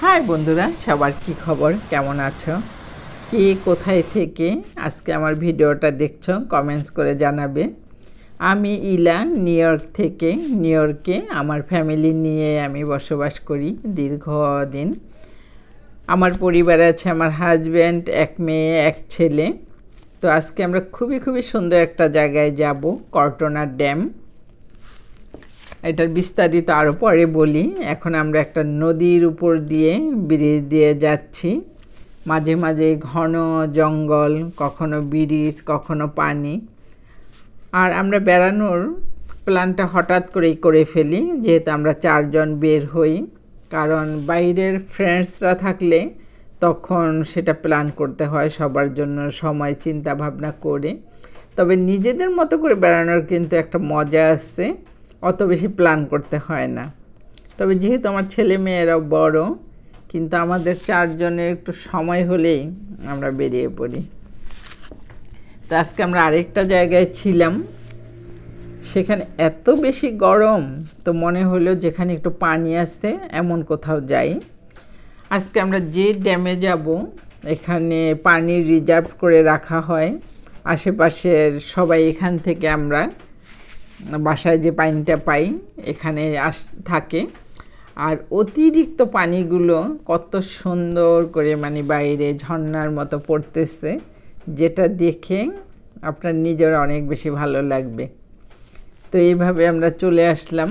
High বন্ধুরা, সবার কি খবর? কেমন আছো? কে কোথায় থেকে আজকে আমার ভিডিওটা দেখছ কমেন্টস করে জানাবে। আমি ইলা নিউ ইয়র্ক থেকে, নিউ ইয়র্কে আমার ফ্যামিলি নিয়ে আমি বসবাস করি দীর্ঘদিন আমার পরিবার আছে আমার হাজব্যান্ড এক মেয়ে, এক ছেলে। তো আজকে আমরা খুবই খুবই সুন্দর একটা জায়গায় যাব কর্টনা ড্যাম এটার বিস্তারিত আরও পরে বলি। এখন আমরা একটা নদীর উপর দিয়ে ব্রিজ দিয়ে যাচ্ছি। মাঝে মাঝে ঘন জঙ্গল, কখনো ব্রিজ, কখনো পানি। আর আমরা বেড়ানোর প্ল্যানটা হঠাৎ করেই করে ফেলি, যেহেতু আমরা চারজন বের হই। কারণ বাইরের ফ্রেন্ডসরা থাকলে তখন সেটা প্ল্যান করতে হয়, সবার জন্য সময় চিন্তা ভাবনা করে। তবে নিজেদের মতো করে বেড়ানোর কিন্তু একটা মজা আসছে। অত বেশি প্ল্যান করতে হয় না। তবে যেহেতু আমার ছেলে মেয়েরাও বড়, কিন্তু আমাদের চারজনের একটু সময় হলেই আমরা বেরিয়ে পড়ি। তো আজকে আমরা আরেকটা জায়গায় ছিলাম। সেখানে এত বেশি গরম তো মনে হলো যেখানে একটু পানি আসছে এমন কোথাও যাই। আজকে আমরা যে ড্যামে যাব, এখানে পানি রিজার্ভ করে রাখা হয়। আশেপাশের সবাই এখান থেকে আমরা বাসায় যে পানিটা পাই, এখানে আস, থাকে। আর অতিরিক্ত পানিগুলো কত সুন্দর করে মানে বাইরে ঝর্নার মতো পড়তেছে, যেটা দেখে আপনার নিজের অনেক বেশি ভালো লাগবে। তো এইভাবে আমরা চলে আসলাম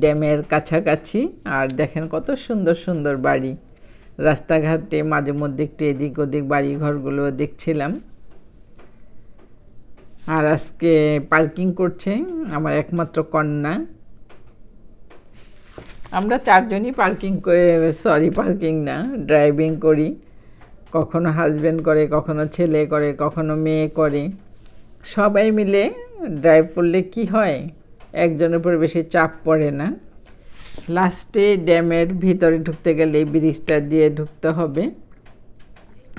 ড্যামের কাছাকাছি। আর দেখেন কত সুন্দর সুন্দর বাড়ি। রাস্তাঘাটে মাঝে মধ্যে একটু এদিক ওদিক বাড়ি ঘরগুলো দেখছিলাম। আর আজকে পার্কিং করছে আমার একমাত্র কন্যা। আমরা চারজনই পার্কিং করে সরি পার্কিং না ড্রাইভিং করি। কখনো হাজব্যান্ড করে, কখনো ছেলে করে, কখনো মেয়ে করে। সবাই মিলে ড্রাইভ করলে কি হয়? একজনের উপর বেশি চাপ পড়ে না। লাস্টে ড্যামের ভিতরে ঢুকতে গেলে ব্রিজটা দিয়ে ঢুকতে হবে।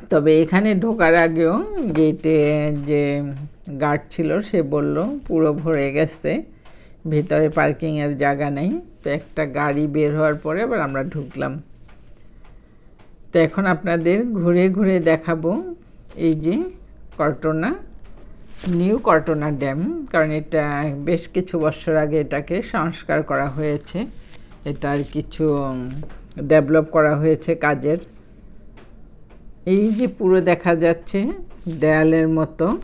তবে এখানে ঢোকার আগেও গেটে যে গার্ড ছিল, সে বলল, পুরো ভরে গেছে, ভিতরে পার্কিংয়ের জায়গা নেই। তো একটা গাড়ি বের হওয়ার পরে আবার আমরা ঢুকলাম। তো এখন আপনাদের ঘুরে ঘুরে দেখাবো এই যে কর্টনা, নিউ কর্টনা ড্যাম, কারণ এটা বেশ কিছু বছর আগে এটাকে সংস্কার করা হয়েছে। এটার কিছু ডেভেলপ করা হয়েছে কাজের। এই যে পুরো দেখা যাচ্ছে দেয়ালের মতো,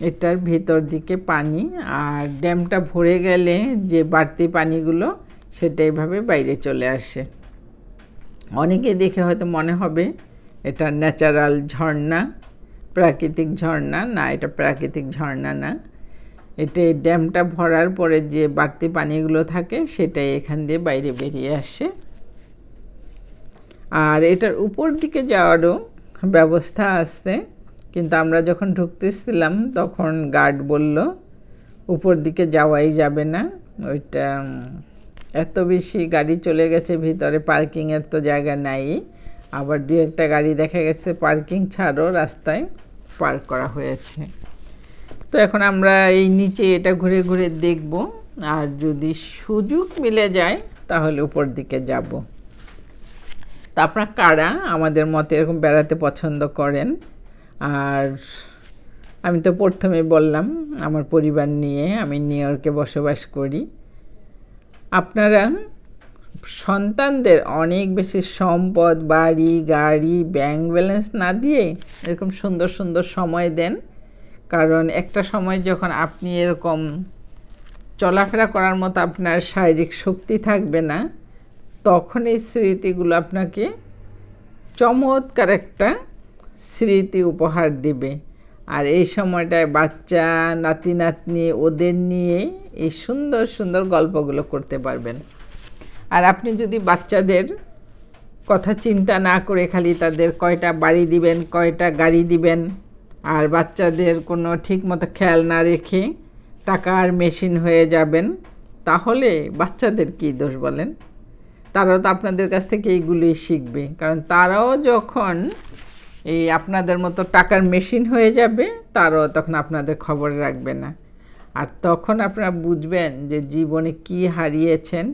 এটার ভেতর দিকে পানি, আর ড্যামটা ভরে গেলে যে বাড়তি পানিগুলো সেটা এভাবে বাইরে চলে আসে। অনেকে দেখে হয়তো মনে হবে এটা ন্যাচারাল ঝর্ণা, প্রাকৃতিক ঝর্ণা, না, এটা প্রাকৃতিক ঝর্ণা না। এটা ড্যামটা ভরার পরে যে বাড়তি পানিগুলো থাকে সেটাই এখান দিয়ে বাইরে বেরিয়ে আসে। আর এটার উপর দিকে যাওয়ারও ব্যবস্থা আছে। কিন্তু আমরা যখন ঢুকতেছিলাম, তখন গার্ড বলল, উপর দিকে যাওয়াই যাবে না। ওইটা এত বেশি গাড়ি চলে গেছে, ভিতরে পার্কিংয়ের তো জায়গা নাই। আবার দু একটা গাড়ি দেখা গেছে, পার্কিং ছাড়ও রাস্তায় পার্ক করা হয়েছে। তো এখন আমরা এই নিচে এটা ঘুরে ঘুরে দেখব। আর যদি সুযোগ মিলে যায়, তাহলে উপর দিকে যাব। তা আপনার কারা? আমাদের মতে এরকম বেড়াতে পছন্দ করেন। আর আমি তো প্রথমে বললাম, আমার পরিবার নিয়ে আমি নিউ ইয়র্কে বসবাস করি। আপনারা সন্তানদের অনেক বেশি সম্পদ, বাড়ি, গাড়ি ব্যাংক ব্যালেন্স না দিয়ে এরকম সুন্দর সুন্দর সময় দেন। কারণ একটা সময় যখন আপনি এরকম চলাফেরা করার মতো আপনার শারীরিক শক্তি থাকবে না তখন এই স্মৃতিগুলো আপনাকে চমৎকার একটা স্মৃতি উপহার দিবে। আর এই সময়টায় বাচ্চা, নাতি, নাতনি ওদের নিয়ে এই সুন্দর সুন্দর গল্পগুলো করতে পারবেন। আর আপনি যদি বাচ্চাদের কথা চিন্তা না করে খালি তাদের কয়টা বাড়ি দিবেন, কয়টা গাড়ি দিবেন, আর বাচ্চাদের কোনো ঠিক মতো খেয়াল না রেখে টাকার মেশিন হয়ে যাবেন, তাহলে বাচ্চাদের কী দোষ বলেন? তারাও তো আপনাদের কাছ থেকে এইগুলোই শিখবে। কারণ তারাও যখন এই আপনাদের মতো টাকার মেশিন হয়ে যাবে, তারাও তখন আপনাদের খবর রাখবে না। আর তখন আপনারা বুঝবেন যে জীবনে কি হারিয়েছেন,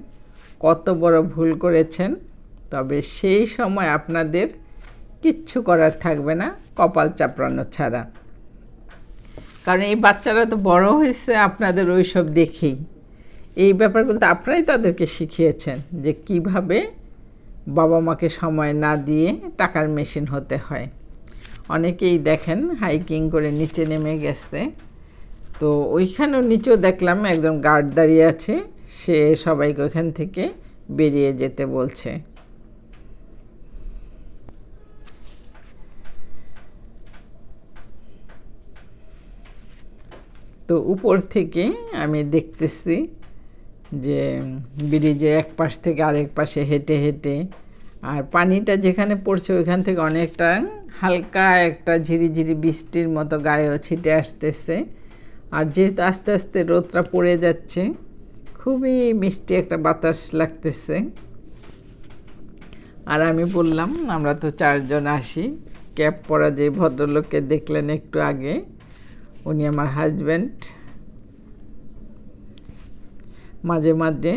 কত বড় ভুল করেছেন, তবে সেই সময় আপনাদের কিচ্ছু করার থাকবে না, কপাল চাপড়ানো ছাড়া। কারণ এই বাচ্চারা তো বড় হয়েছে, আপনাদের ওই সব দেখেই। এই ব্যাপারগুলো তো আপনারাই তাদেরকে শিখিয়েছেন যে কীভাবে বাবা মাকে সময় না দিয়ে টাকার মেশিন হতে হয়। অনেকেই দেখেন হাইকিং করে নিচে নেমে গেছে। তো ওইখানেও নিচেও দেখলাম একজন গার্ড দাঁড়িয়ে আছে, সে সবাইকে ওইখান থেকে বেরিয়ে যেতে বলছে। তো উপর থেকে আমি দেখতেছি যে ব্রিজে এক পাশ থেকে আরেক পাশে হেঁটে হেঁটে, আর পানিটা যেখানে পড়ছে ওইখান থেকে অনেকটা হালকা একটা ঝিরিঝিরি বৃষ্টির মতো গায়েও ছিটে আসতেছে। আর যেহেতু আস্তে আস্তে রোদটা পড়ে যাচ্ছে, খুবই মিষ্টি একটা বাতাস লাগতেছে। আর আমি বললাম, আমরা তো চারজন আসি, ক্যাব পরা যে ভদ্রলোককে দেখলেন একটু আগে, উনি আমার হাজব্যান্ড মাঝে মাঝে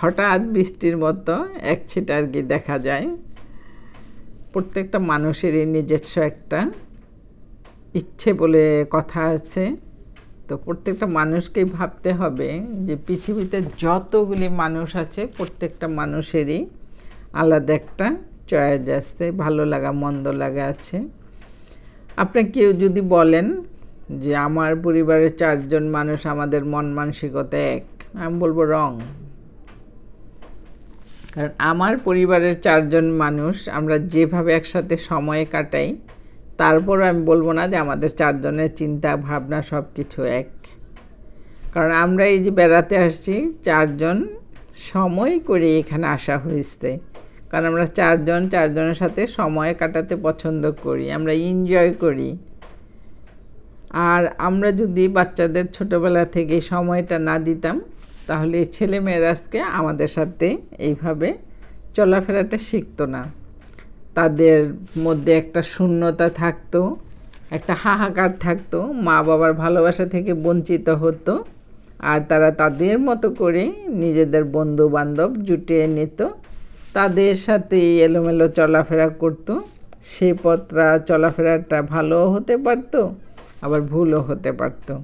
হঠাৎ বৃষ্টির মতো এক ছিটা আর কি দেখা যায়। প্রত্যেকটা মানুষেরই নিজস্ব একটা ইচ্ছে বলে কথা আছে। তো প্রত্যেকটা মানুষকেই ভাবতে হবে যে পৃথিবীতে যতগুলি মানুষ আছে, প্রত্যেকটা মানুষেরই আলাদা একটা চয়েস আছে, ভালো লাগা, মন্দ লাগা আছে। আপনি কেউ যদি বলেন যে আমার পরিবারের চারজন মানুষ আমাদের মন মানসিকতা এক আমি বলব রং। কারণ আমার পরিবারের চারজন মানুষ, আমরা যেভাবে একসাথে সময় কাটাই, তারপরও আমি বলব না যে আমাদের চারজনের চিন্তা, ভাবনা সব কিছু এক। কারণ আমরা এই যে বেড়াতে আসছি, চারজন সময় করে এখানে আসা হয়েছে। কারণ আমরা চারজন, চারজনের সাথে সময় কাটাতে পছন্দ করি, আমরা এনজয় করি। আর আমরা যদি বাচ্চাদের ছোটোবেলা থেকে সময়টা না দিতাম তাহলে ছেলেমেয়েরা আজকে আমাদের সাথে এইভাবে চলাফেরাটা শিখতো না। তাদের মধ্যে একটা শূন্যতা থাকতো, একটা হাহাকার থাকতো, মা বাবার ভালোবাসা থেকে বঞ্চিত হতো আর তারা তাদের মতো করে নিজেদের বন্ধু বান্ধব জুটিয়ে নিত। তাদের সাথে এলোমেলো চলাফেরা করতো, সে পথরা চলাফেরাটা ভালোও হতে পারতো, আবার ভুলও হতে পারতো।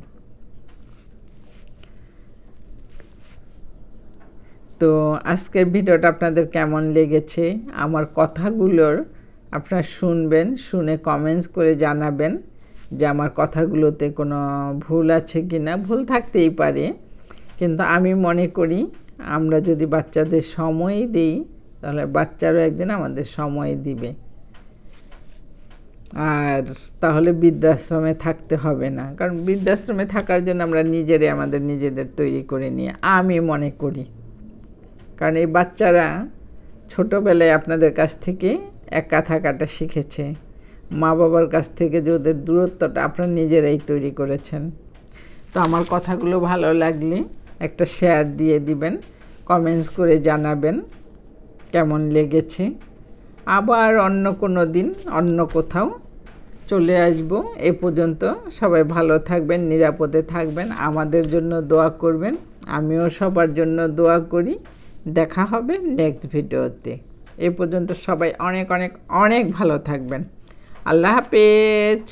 তো আজকের ভিডিওটা আপনাদের কেমন লেগেছে? আমার কথাগুলোর আপনারা শুনবেন, শুনে কমেন্টস করে জানাবেন যে আমার কথাগুলোতে কোনো ভুল আছে কি না ভুল থাকতেই পারে, কিন্তু আমি মনে করি আমরা যদি বাচ্চাদের সময় দিই, তাহলে বাচ্চারও একদিন আমাদের সময় দিবে। আর তাহলে বৃদ্ধাশ্রমে থাকতে হবে না, কারণ বৃদ্ধাশ্রমে থাকার জন্য আমরা নিজেরাই আমাদের নিজেদের তৈরি করে নিয়ে আমি মনে করি। কারণ এই বাচ্চারা ছোটোবেলায় আপনাদের কাছ থেকে একা থাকাটা শিখেছে। মা বাবার কাছ থেকে যে ওদের দূরত্বটা আপনারা নিজেরাই তৈরি করেছেন। তো আমার কথাগুলো ভালো লাগলে একটা শেয়ার দিয়ে দিবেন কমেন্টস করে জানাবেন কেমন লেগেছে। আবার অন্য কোনো দিন, অন্য কোথাও চলে আসব। এ পর্যন্ত সবাই ভালো থাকবেন, নিরাপদে থাকবেন। আমাদের জন্য দোয়া করবেন। আমিও সবার জন্য দোয়া করি। দেখা হবে নেক্সট ভিডিওতে। এ পর্যন্ত সবাই অনেক অনেক অনেক ভালো থাকবেন। আল্লাহ হাফেজ।